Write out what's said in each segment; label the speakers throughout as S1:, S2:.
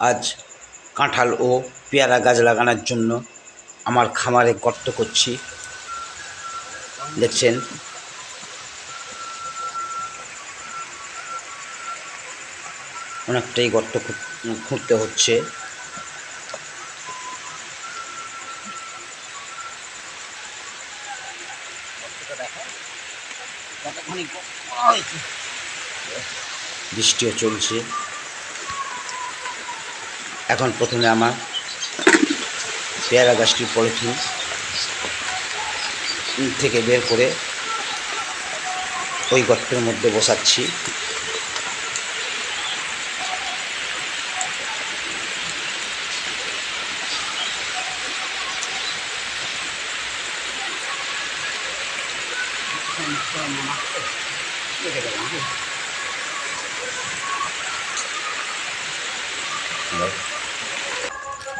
S1: আজ কাঁঠাল ও পেয়ারা গাছ লাগানোর জন্য আমার খামারে গর্ত করছি। দেখছেন? অনেকটাই গর্ত খুঁড়তে হচ্ছে। বৃষ্টিও চলছে। এখন প্রথমে আমার পেয়ারা গাছটি পলিথিন থেকে বের করে ওই গর্তের মধ্যে বসাচ্ছি।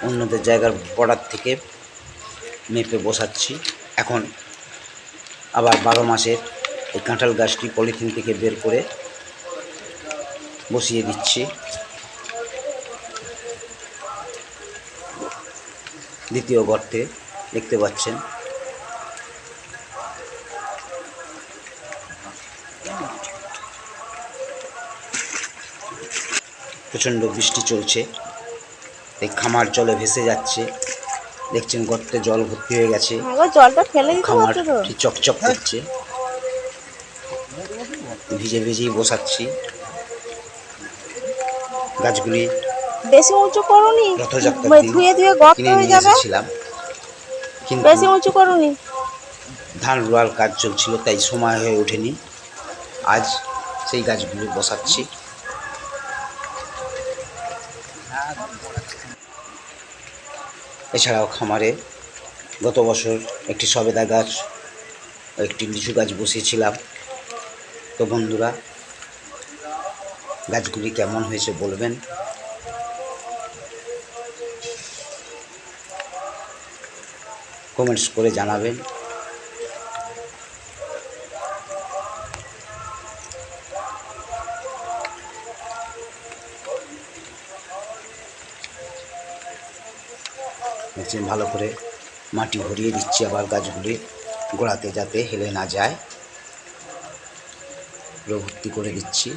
S1: অন্যদের জায়গার বর্ডার থেকে মেপে বসাচ্ছি। এখন আবার বারো মাসের এই কাঁঠাল গাছটি পলিথিন থেকে বের করে বসিয়ে দিচ্ছি। দ্বিতীয় গর্তে দেখতে পাচ্ছেন। প্রচণ্ড বৃষ্টি চলছে। এই খামার জলে ভেসে যাচ্ছে। দেখছেন গর্তে জল ভর্তি হয়ে গেছে।
S2: জলটা ফেলে
S1: খামার চকচক করছে। ভিজে ভিজেই বসাচ্ছি। গাছগুলি
S2: বেশি উঁচু করুনি?
S1: দিন
S2: ধুয়ে ধুয়ে গর্ত হয়ে যাবে?
S1: কিন্তু
S2: বেশি উঁচু করুনি?
S1: ধান রোয়ার কাজ চলছিল তাই সময় হয়ে ওঠেনি। আজ সেই গাছগুলি বসাচ্ছি। এছাড়াও খামারে গত বছর একটি সবেদা গাছ একটি লিচু গাছ বসিয়েছিলাম। তো বন্ধুরা, গাছগুলি কেমন হয়েছে বলবেন? কমেন্টস করে জানাবেন। দেখছেন ভালো করে মাটি ভরিয়ে দিচ্ছি আবার গাছগুলি গোড়াতে যাতে হেলে না যায়। ভর্তি করে দিচ্ছি।